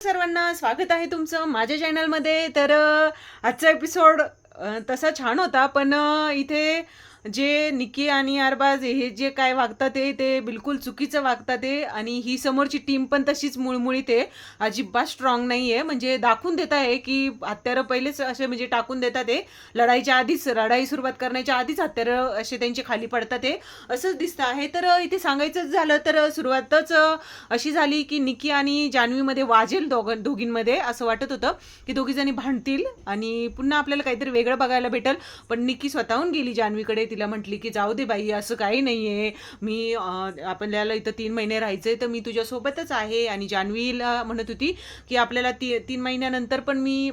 सर्वांना स्वागत आहे तुमचं माझ्या चॅनलमध्ये तर आजचा एपिसोड तसा छान होता पण इथे जे निकी आणि अरबाज हे जे काय वागतात ते ते बिलकुल चुकीचं वागतात आहे आणि ही समोरची टीम पण तशीच मुळमुळीत आहे. अजिबात स्ट्रॉंग नाही आहे म्हणजे दाखवून देत आहे की हत्यारं पहिलेच असे म्हणजे टाकून देतात ते लढाईच्या आधीच लढाई सुरुवात करण्याच्या आधीच हत्यारं असे त्यांचे खाली पडतात ते असंच दिसतं आहे. तर इथे सांगायचंच झालं तर सुरुवातच अशी झाली की निकी आणि जान्हवीमध्ये वाजेल दोघं दोघींमध्ये. असं वाटत होतं की दोघीजणी भांडतील आणि पुन्हा आपल्याला काहीतरी वेगळं बघायला भेटेल. पण निकी स्वतःहून गेली जान्हवीकडे. तिला म्हटली की जाऊ दे बाई असं काही नाही आहे मी आपल्याला इथं तीन महिने राहायचंय तर मी तुझ्यासोबतच आहे. आणि जान्हवीला म्हणत होती की आपल्याला ती तीन महिन्यानंतर पण मी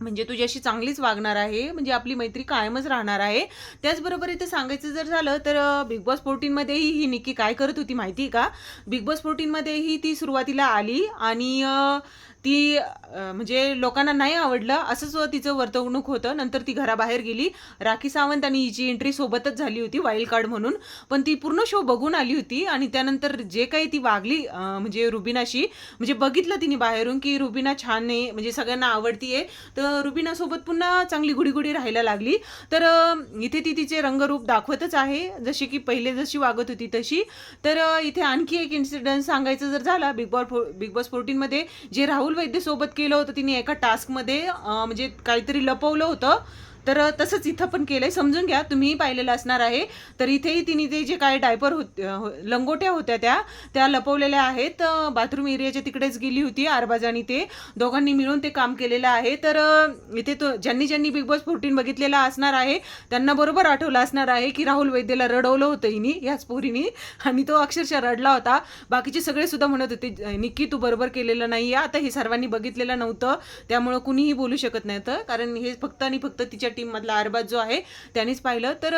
म्हणजे तुझ्याशी चांगलीच वागणार आहे. म्हणजे आपली मैत्री कायमच राहणार आहे. त्याचबरोबर इथे सांगायचं जर झालं तर बिग बॉस फोर्टीनमध्येही ही निकी काय करत होती माहिती आहे का बिग बॉस फोर्टीनमध्येही ती सुरुवातीला आली आणि ती म्हणजे लोकांना नाही आवडलं असंच तिचं वर्तवणूक होतं. नंतर ती घराबाहेर गेली. राखी सावंत आणि हिची एंट्री सोबतच झाली होती वाईल्ड कार्ड म्हणून. पण ती पूर्ण शो बघून आली होती आणि त्यानंतर जे काही ती वागली म्हणजे रुबिनाशी म्हणजे बघितलं तिने बाहेरून की रुबिना छान आहे म्हणजे सगळ्यांना आवडतीये. तर रुबिनासोबत पुन्हा चांगली गुडीगुडी राहायला लागली. तर इथे ती तिचे रंगरूप दाखवतच आहे. जशी की पहिले जशी वागत होती तशी. तर इथे आणखी एक इन्सिडेंट सांगायचं जर झाला बिग बॉस बिग बॉस फोर्टीनमध्ये जे राहुल वैद्य सोबत केलं होतं तिने एका टास्कमध्ये म्हणजे काहीतरी लपवलं होतं. तर तसंच इथं पण केलंय. समजून घ्या तुम्हीही पाहिलेलं असणार आहे. तर इथेही तिने ते जे काय डायपर होत हो- लंगोट्या होत्या त्या त्या लपवलेल्या आहेत. बाथरूम एरियाच्या तिकडेच गेली होती अरबाज आणि ते. दोघांनी मिळून ते काम केलेलं आहे. तर इथे तो ज्यांनी ज्यांनी बिग बॉस फोर्टीन बघितलेला असणार आहे त्यांना बरोबर आठवलं असणार आहे की राहुल वैद्यला रडवलं होतं हिनी याच पोरीनी. आणि तो अक्षरशः रडला होता. बाकीचे सगळे सुद्धा म्हणत होते निक्की तू बरोबर केलेलं नाही आता हे सर्वांनी बघितलेलं नव्हतं. त्यामुळं कुणीही बोलू शकत नव्हतं. कारण हे फक्त आणि फक्त तिच्या टीममधला अरबाज जो आहे त्यानेच पाहिलं. तर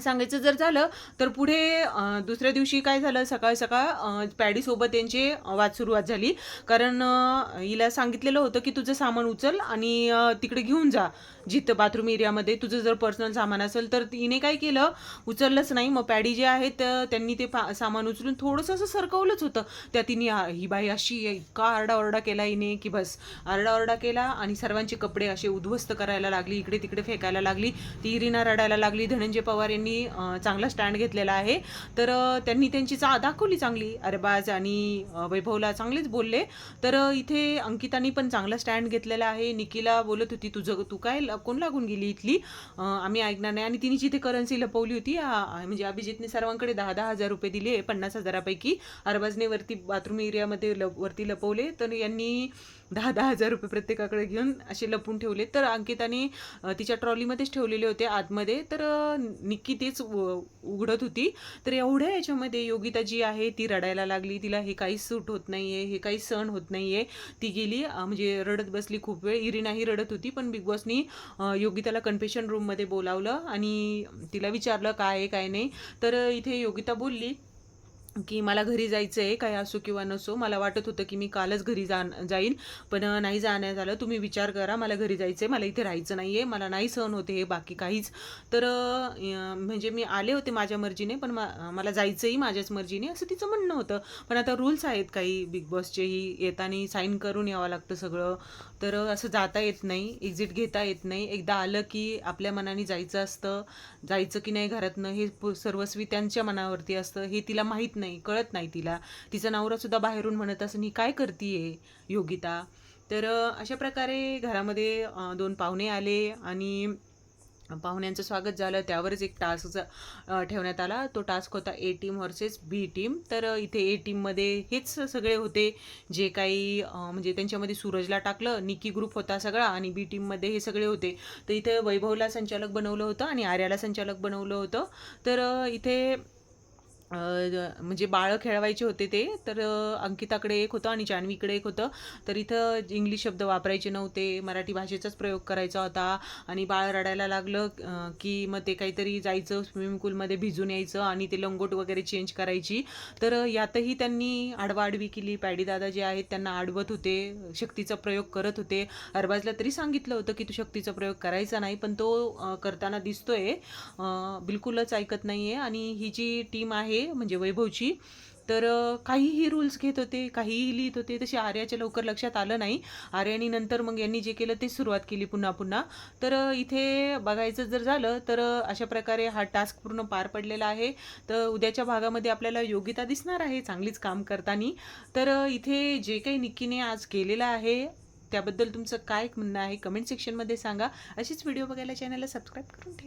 सांगायचं जर झालं तर पुढे दुसऱ्या दिवशी काय झालं? सकाळ सकाळ पॅडीसोबत यांची वाद सुरुवात झाली. कारण हिला सांगितलेलं होतं की तुझं सामान उचल आणि तिकडे घेऊन जा. जिथं बाथरूम एरियामध्ये तुझं जर पर्सनल सामान असेल तर तिने काय केलं? उचललंच नाही. मग पॅडी जे आहेत त्यांनी ते सामान उचलून थोडंसं असं सरकवलंच होतं. त्या तिने ही बाई अशी इतका आरडाओरडा केला हिने की बस. आरडाओरडा केला आणि सर्वांचे कपडे असे उद्ध्वस्त करायला लागली इकडे तिकडे फेकायला लागली. ती इरिना रडायला लागली धनंजय पवार यांनी त्यांनी चांगला स्टँड घेतलेला आहे. तर त्यांनी त्यांची चा दाखवली चांगली. अरबाज आणि वैभवला चांगलेच बोलले. तर इथे अंकितानी पण चांगला स्टँड घेतलेला आहे. निकीला बोलत होती तुझं तू काय कोण लागून गेली इथली? आम्ही ऐकणार नाही. आणि तिने जिथे करन्सी लपवली होती म्हणजे अभिजितने सर्वांकडे दहा दहा हजार रुपये दिले पन्नास हजारापैकी. अरबाजने वरती बाथरूम एरियामध्ये लप वरती लपवले. तर यांनी दहा दहा हजार रुपये प्रत्येकाकडे घेऊन असे लपून ठेवले. तर अंकिताने तिच्या ट्रॉलीमध्येच ठेवलेले होते आतमध्ये. तर निक्की तेच उ- उघडत होती. तर एवढ्या याच्यामध्ये योगिता जी आहे ती रडायला लागली. तिला हे काही सूट होत नाही आहे हे काही सण होत नाही आहे ती गेली म्हणजे रडत बसली खूप वेळ. इरिनाही रडत होती पण बिग बॉसनी योगिताला कन्फेशन रूममध्ये बोलावलं आणि तिला विचारलं काय आहे काय नाही? तर इथे योगिता बोलली की मला घरी जायचं आहे काय असो किंवा नसो मला वाटत होतं की मी कालच घरी जा जाईन पण नाही जाण्यात आलं तुम्ही विचार करा मला घरी जायचं आहे मला इथे राहायचं नाही आहे मला नाही सहन होते हे बाकी काहीच. तर म्हणजे मी आले होते माझ्या मर्जीने पण मा- मला जायचंही माझ्याच मर्जीने असं तिचं म्हणणं होतं. पण आता रूल्स आहेत काही बिग बॉसचेही येताना साईन करून यावं लागतं सगळं. तर असं जाता येत नाही एक्झिट घेता येत नाही. एकदा आलं की आपल्या मनाने जायचं असतं जायचं की नाही घरातनं हे पु- सर्वस्वी त्यांच्या मनावरती असतं हे तिला माहीत नाही. नाही कळत नाही तिला. तिचा नवरासुद्धा बाहेरून म्हणत असं ही काय करतीये योगिता? तर अशा प्रकारे घरामध्ये दोन पाहुणे आले आणि पाहुण्यांचं स्वागत झालं. त्यावरच एक टास्क ठेवण्यात आला. तो टास्क होता A team versus B team तर इथे ए टीममध्ये हेच सगळे होते. जे काही म्हणजे त्यांच्यामध्ये सूरजला टाकलं निकी ग्रुप होता सगळा आणि बी टीममध्ये हे सगळे होते. तर इथे वैभवला संचालक बनवलं होतं आणि आर्याला संचालक बनवलं होतं. तर इथे म्हणजे बाळं खेळवायचे होते ते तर अंकिताकडे एक होतं आणि जान्हवीकडे एक होतं. तर इथं इंग्लिश शब्द वापरायचे नव्हते मराठी भाषेचाच प्रयोग करायचा होता आणि बाळ रडायला लागलं की मग ते काहीतरी जायचं स्विमिंग पूलमध्ये भिजून यायचं आणि ते लंगोट वगैरे चेंज करायची. तर यातही त्यांनी आडवाआडवी केली. पॅडीदादा जे आहेत त्यांना आडवत होते शक्तीचा प्रयोग करत होते. अरबाजला तरी सांगितलं होतं की तू शक्तीचा प्रयोग करायचा नाही पण तो करताना दिसतोय. बिलकुलच ऐकत नाही आहे आणि ही जी टीम आहे म्हणजे वैभवची. तर काहीही रूल्स घेत होते काहीही लिहित होते तसे आर्याच्या लवकर लक्षात आलं नाही. आर्यानी नंतर मग यांनी जे केलं ते सुरुवात केली पुन्हा पुन्हा. तर इथे बघायचं जर झालं तर अशा प्रकारे हा टास्क पूर्ण पार पडलेला आहे. तर उद्याच्या भागामध्ये आपल्याला योग्यता दिसणार आहे चांगलीच काम करताना. तर इथे जे काही निक्कीने आज केलेलं आहे त्याबद्दल तुमचं काय म्हणणं आहे कमेंट सेक्शनमध्ये सांगा. अशीच व्हिडिओ बघायला चॅनलला सबस्क्राईब करून ठेवा.